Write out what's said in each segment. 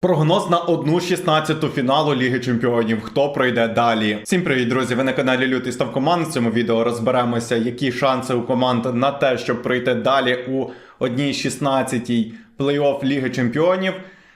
Прогноз на одну 16 фіналу Ліги Чемпіонів. Хто пройде далі? Всім привіт, друзі! Ви на каналі Лютий Став Команд. В цьому відео розберемося, які шанси у команд на те, щоб пройти далі у одній 16 плей-офф Ліги Чемпіонів.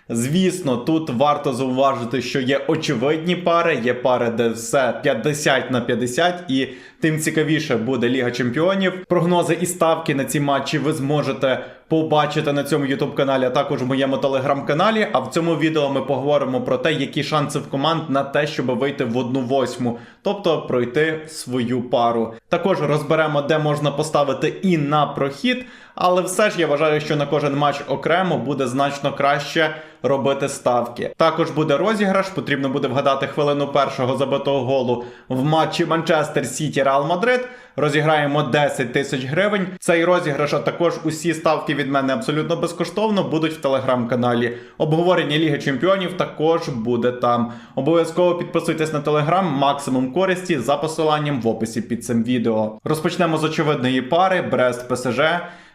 Звісно, тут варто зауважити, що є очевидні пари, є пари, де все 50 на 50, і тим цікавіше буде Ліга Чемпіонів. Прогнози і ставки на ці матчі ви зможете побачити на цьому youtube каналі, а також в моєму телеграм-каналі. А в цьому відео ми поговоримо про те, які шанси в команд на те, щоб вийти в одну восьму, тобто пройти свою пару. Також розберемо, де можна поставити і на прохід. Але все ж я вважаю, що на кожен матч окремо буде значно краще робити ставки. Також буде розіграш. Потрібно буде вгадати хвилину першого забитого голу в матчі Манчестер Сіті Реал Мадрид. Розіграємо 10 тисяч гривень. Цей розіграш, а також усі ставки від мене абсолютно безкоштовно будуть в телеграм-каналі. Обговорення Ліги Чемпіонів також буде там. Обов'язково підписуйтесь на телеграм, максимум користі за посиланням в описі під цим відео. Розпочнемо з очевидної пари Брест ПСЖ.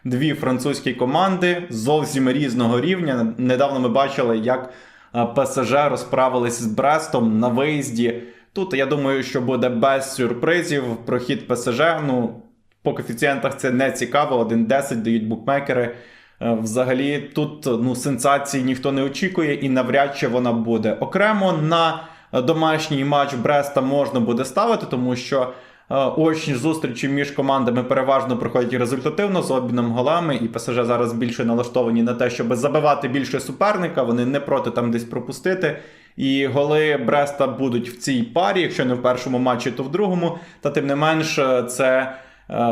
Дві французькі команди зовсім різного рівня. Недавно ми бачили, як е, ПСЖ розправились з Брестом на виїзді. Тут я думаю, що буде без сюрпризів. Прохід ПСЖ. Ну по коефіцієнтах це не цікаво. 1-10 дають букмекери. Е, Взагалі, тут ну сенсації ніхто не очікує, і навряд чи вона буде. Окремо на домашній матч Бреста можна буде ставити, тому що. Е, Очні зустрічі між командами переважно проходять результативно з обміном голами, і ПСЖ зараз більше налаштовані на те, щоб забивати більше суперника. Вони не проти там десь пропустити. І голи Бреста будуть в цій парі, якщо не в першому матчі, то в другому. Та тим не менш, е, це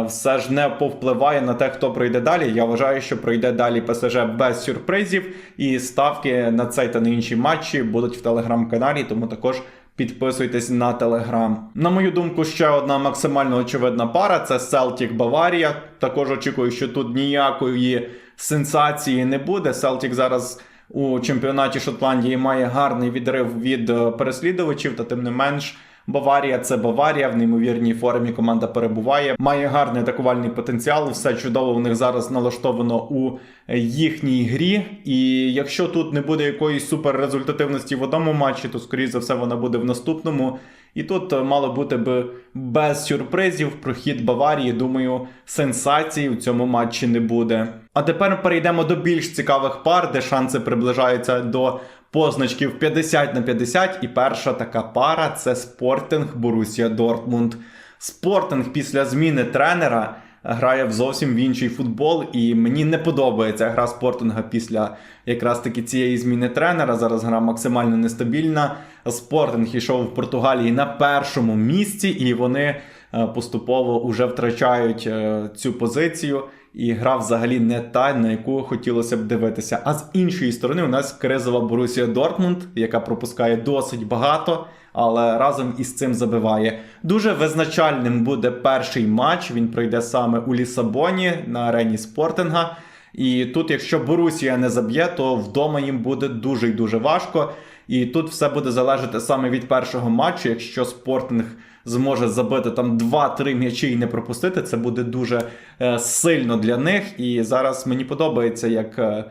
все ж не повпливає на те, хто пройде далі. Я вважаю, що пройде далі ПСЖ без сюрпризів, і ставки на цей та на інші матчі будуть в телеграм-каналі, тому також. Підписуйтесь на телеграм. На мою думку, ще одна максимально очевидна пара це Селтік Баварія. Також очікую, що тут ніякої сенсації не буде. Селтік зараз у чемпіонаті Шотландії має гарний відрив від е, переслідувачів, та тим не менш. Баварія це Баварія, в неймовірній формі команда перебуває, має гарний атакувальний потенціал. Все чудово в них зараз налаштовано у їхній грі. І якщо тут не буде якоїсь суперрезультативності в одному матчі, то скоріше за все вона буде в наступному. І тут е, мало бути би без сюрпризів прохід Баварії. Думаю, сенсацій у цьому матчі не буде. А тепер перейдемо до більш цікавих пар, де шанси приближаються до позначків 50 на 50. І перша така пара це Спортинг Борусія Дортмунд. Спортинг після зміни тренера грає в зовсім в інший футбол, і мені не подобається гра спортинга після якраз таки цієї зміни тренера. Зараз гра максимально нестабільна. Спортинг йшов в Португалії на першому місці, і вони поступово вже втрачають е, цю позицію. І гра взагалі не та, на яку хотілося б дивитися. А з іншої сторони, у нас кризова Борусія Дортмунд, яка пропускає досить багато, але разом із цим забиває. Дуже визначальним буде перший матч. Він пройде саме у Лісабоні на арені Спортинга. І тут, якщо Борусія не заб'є, то вдома їм буде дуже і дуже важко. І тут все буде залежати саме від першого матчу. Якщо Спортинг зможе забити там 2-3 м'ячі і не пропустити, це буде дуже е, сильно для них. І зараз мені подобається, як е, е,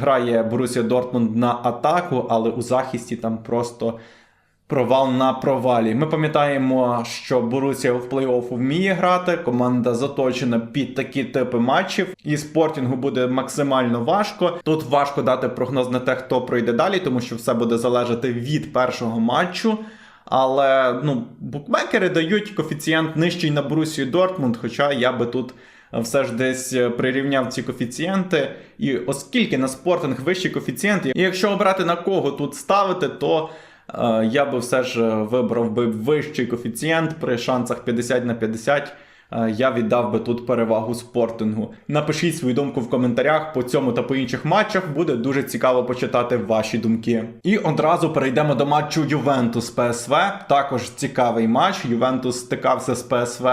грає Борусія Дортмунд на атаку, але у захисті там просто. Провал на провалі. Ми пам'ятаємо, що Борусія в плей-офф вміє грати. Команда заточена під такі типи матчів, і спортінгу буде максимально важко. Тут важко дати прогноз на те, хто пройде далі, тому що все буде залежати від першого матчу. Але ну, букмекери дають коефіцієнт нижчий на Борусію Дортмунд, хоча я би тут все ж десь е, прирівняв ці коефіцієнти. І оскільки на спортинг вищі коефіцієнти, і якщо обрати на кого тут ставити, то е, я би все ж е, вибрав би вищий коефіцієнт при шансах 50 на 50. е, Я віддав би тут перевагу спортингу. Напишіть свою думку в коментарях по цьому та по інших матчах. Буде дуже цікаво почитати ваші думки. І одразу перейдемо до матчу Ювентус ПСВ. Також цікавий матч. Ювентус стикався з ПСВ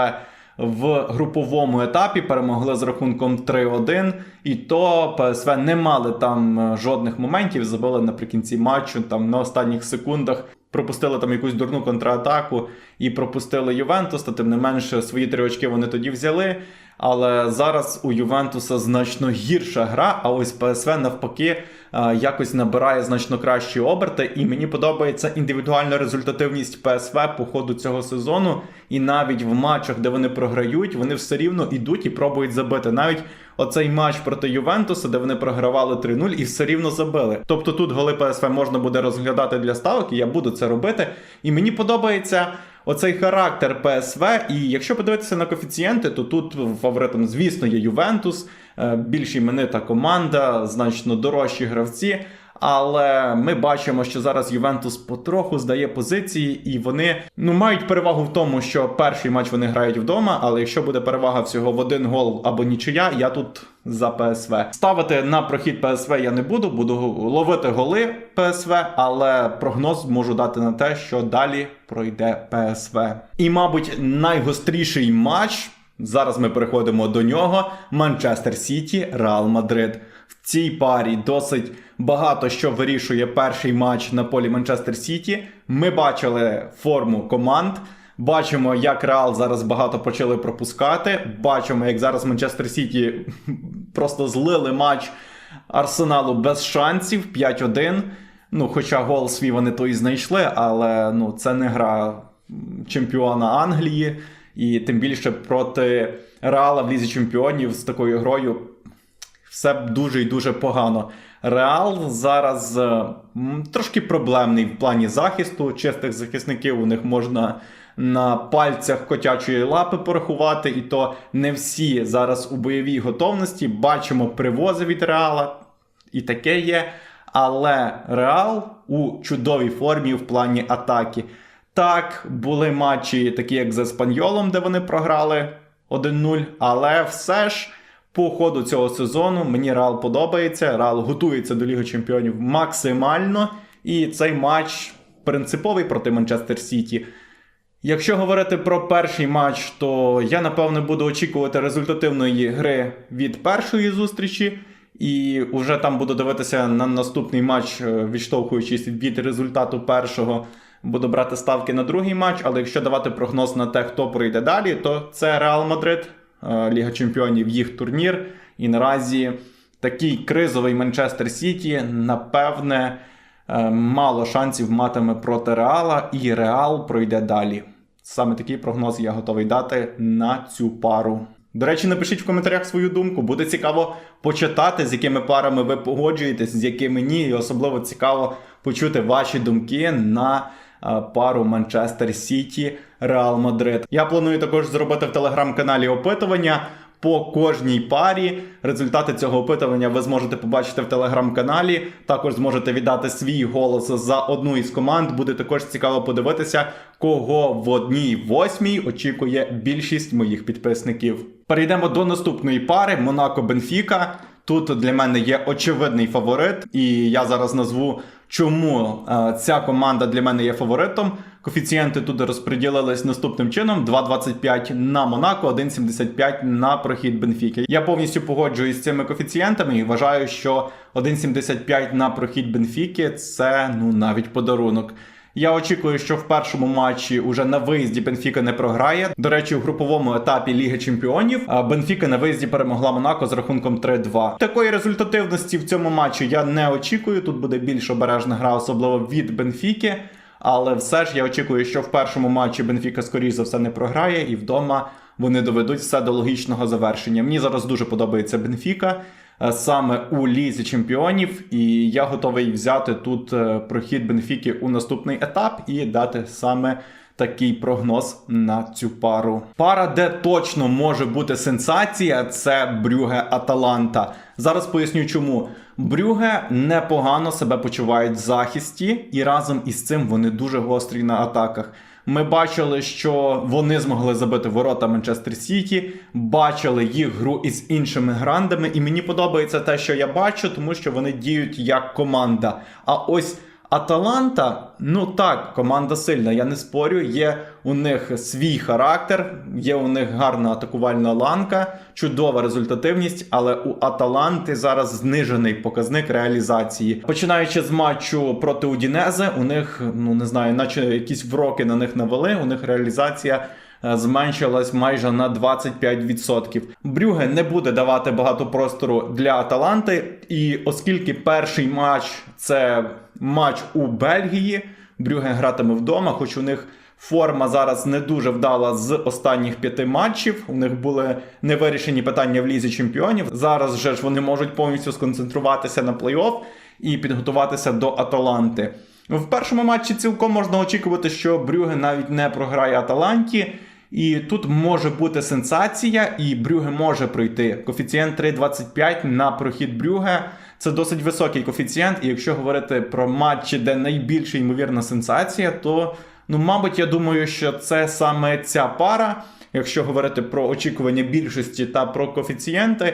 в груповому етапі, перемогли з рахунком 3-1. І то ПСВ не мали там е, жодних моментів, забили наприкінці матчу, там на останніх секундах. Пропустили там якусь дурну контратаку і пропустили Ювентус, та тим не менше свої три очки вони тоді взяли. Але зараз у Ювентуса значно гірша гра, а ось ПСВ навпаки е, якось набирає значно кращі оберти. І мені подобається індивідуальна результативність ПСВ по ходу цього сезону. І навіть в матчах, де вони програють, вони все рівно йдуть і пробують забити. Навіть оцей матч проти Ювентуса, де вони програвали 3-0 і все рівно забили. Тобто тут голи ПСВ можна буде розглядати для ставок, і я буду це робити. І мені подобається. Оцей характер ПСВ, і якщо подивитися на коефіцієнти, то тут фаворитом, звісно, є Ювентус, е, більш іменита команда, значно дорожчі гравці. Але ми бачимо, що зараз Ювентус потроху здає позиції, і вони ну мають перевагу в тому, що перший матч вони грають вдома. Але якщо буде перевага всього в один гол або нічия, я тут за ПСВ. Ставити на прохід ПСВ я не буду, буду ловити голи ПСВ, але прогноз можу дати на те, що далі пройде ПСВ. І, мабуть, найгостріший матч. Зараз ми переходимо до нього. Манчестер Сіті, Реал Мадрид. В цій парі досить багато що вирішує перший матч на полі Манчестер Сіті. Ми бачили форму команд. Бачимо, як Реал зараз багато почали пропускати. Бачимо, як зараз Манчестер Сіті просто злили матч Арсеналу без шансів 5-1. Ну, хоча гол свій вони то і знайшли, але ну, це не гра чемпіона Англії. І тим більше проти Реала в Лізі Чемпіонів з такою грою все дуже і дуже погано. Реал зараз е, трошки проблемний в плані захисту. Чистих захисників у них можна на пальцях котячої лапи порахувати, і то не всі зараз у бойовій готовності. Бачимо привози від Реала, і таке є. Але Реал у чудовій формі в плані атаки. Так, були матчі, такі як з Еспаньолом, де вони програли 1-0, але все ж. По ходу цього сезону мені Реал подобається. Реал готується до Ліги Чемпіонів максимально. І цей матч принциповий проти Манчестер Сіті. Якщо говорити про перший матч, то я напевно буду очікувати результативної гри від першої зустрічі. І вже там буду дивитися на наступний матч, е, відштовхуючись від результату першого, буду брати ставки на другий матч. Але якщо давати прогноз на те, хто пройде далі, то це Реал Мадрид. Е, Ліга Чемпіонів їх турнір. І наразі такий кризовий Манчестер Сіті, напевне, е, мало шансів матиме проти Реала, і Реал пройде далі. Саме такий прогноз я готовий дати на цю пару. До речі, напишіть в коментарях свою думку. Буде цікаво почитати, з якими парами ви погоджуєтесь, з якими ні. І особливо цікаво почути ваші думки на пару Манчестер Сіті Реал Мадрид. Я планую також зробити в телеграм-каналі опитування. По кожній парі результати цього опитування ви зможете побачити в телеграм-каналі. Також зможете віддати свій голос за одну із команд. Буде також цікаво подивитися, кого в одній восьмій очікує більшість моїх підписників. Перейдемо до наступної пари Монако Бенфіка. Тут для мене є очевидний фаворит, і я зараз назву, чому е, ця команда для мене є фаворитом. Коефіцієнти тут розподілились наступним чином: 2,25 на Монако, 1,75 на прохід Бенфіки. Я повністю погоджуюсь з цими коефіцієнтами і вважаю, що 1,75 на прохід Бенфіки це ну навіть подарунок. Я очікую, що в першому матчі уже на виїзді Бенфіка не програє. До речі, у груповому етапі Ліги Чемпіонів Бенфіка на виїзді перемогла Монако з рахунком 3-2. Такої результативності в цьому матчі я не очікую. Тут буде більш обережна гра, особливо від Бенфіки. Але все ж я очікую, що в першому матчі Бенфіка, скоріш за все, не програє, і вдома вони доведуть все до логічного завершення. Мені зараз дуже подобається Бенфіка саме у лізі чемпіонів, і я готовий взяти тут е, прохід Бенфіки у наступний етап і дати саме. Такий прогноз на цю пару. Пара, де точно може бути сенсація, це Брюге Аталанта. Зараз поясню, чому Брюге непогано себе почувають в захисті, і разом із цим вони дуже гострі на атаках. Ми бачили, що вони змогли забити ворота Манчестер Сіті, бачили їх гру із іншими грандами, і мені подобається те, що я бачу, тому що вони діють як команда. А ось Аталанта, ну так, команда сильна, я не спорю. Є у них свій характер, є у них гарна атакувальна ланка, чудова результативність, але у Аталанти зараз знижений показник реалізації. Починаючи з матчу проти Удінезе, у них, ну не знаю, наче якісь вроки на них навели. У них реалізація е, зменшилась майже на 25%. Брюге не буде давати багато простору для Аталанти, і оскільки перший матч це матч у Бельгії, Брюге гратиме вдома, хоч у них. Форма зараз не дуже вдала з останніх п'яти матчів. У них були невирішені питання в лізі чемпіонів. Зараз же ж вони можуть повністю сконцентруватися на плей-офф і підготуватися до Аталанти. В першому матчі цілком можна очікувати, що Брюге навіть не програє Аталанті. І тут може бути сенсація, і Брюге може пройти. Коефіцієнт 3,25 на прохід Брюге. Це досить високий коефіцієнт. І якщо говорити про матчі, де найбільша ймовірна сенсація, то ну, мабуть, я думаю, що це саме ця пара. Якщо говорити про очікування більшості та про коефіцієнти,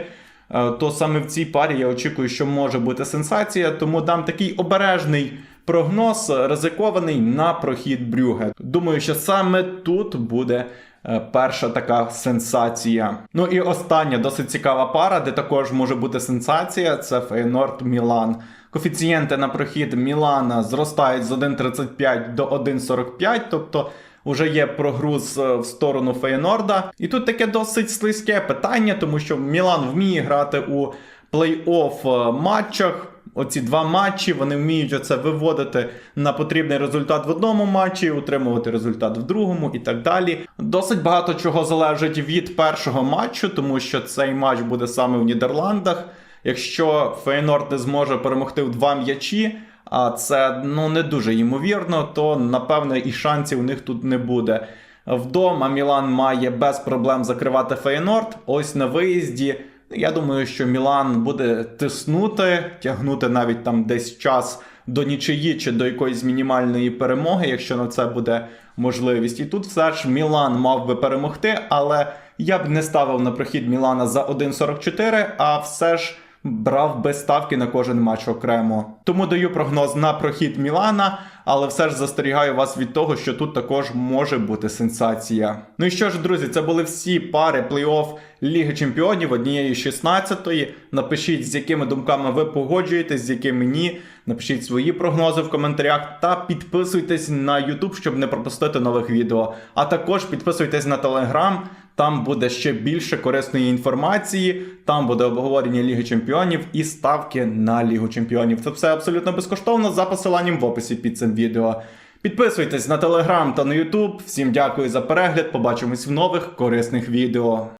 е, то саме в цій парі я очікую, що може бути сенсація, тому дам такий обережний прогноз, ризикований на прохід Брюге. Думаю, що саме тут буде. Е, Перша така сенсація. Ну і остання досить цікава пара, де також може бути сенсація. Це Фейнорд Мілан. Коефіцієнти на прохід Мілана зростають з 1,35 до 1,45, тобто вже є прогруз е, в сторону Фейнорда. І тут таке досить слизьке питання, тому що Мілан вміє грати у плей-офф е, матчах. Оці два матчі вони вміють оце виводити на потрібний результат в одному матчі, утримувати результат в другому і так далі. Досить багато чого залежить від першого матчу, тому що цей матч буде саме в Нідерландах. Якщо Фейнорд не зможе перемогти в два м'ячі, а це ну не дуже ймовірно, то напевне і шансів у них тут не буде. Вдома Мілан має без проблем закривати Фейнорд. Ось на виїзді. Я думаю, що Мілан буде тиснути, тягнути навіть там десь час до нічиї чи до якоїсь мінімальної перемоги, якщо на це буде можливість. І тут все ж Мілан мав би перемогти, але я б не ставив на прохід Мілана за 1.44, а все ж брав би ставки на кожен матч окремо. Тому даю прогноз на прохід Мілана, але все ж застерігаю вас від того, що тут також може бути сенсація. Ну і що ж, друзі, це були всі пари плей-офф Ліги Чемпіонів однієї 16-ї. Напишіть, з якими думками ви погоджуєтесь, з якими ні. Напишіть свої прогнози в коментарях та підписуйтесь на YouTube, щоб не пропустити нових відео. А також підписуйтесь на Telegram. Там буде ще більше корисної інформації. Там буде обговорення Ліги Чемпіонів і ставки на Лігу Чемпіонів. Це все абсолютно безкоштовно за посиланням в описі під цим відео. Підписуйтесь на телеграм та на Ютуб. Всім дякую за перегляд. Побачимось в нових корисних відео.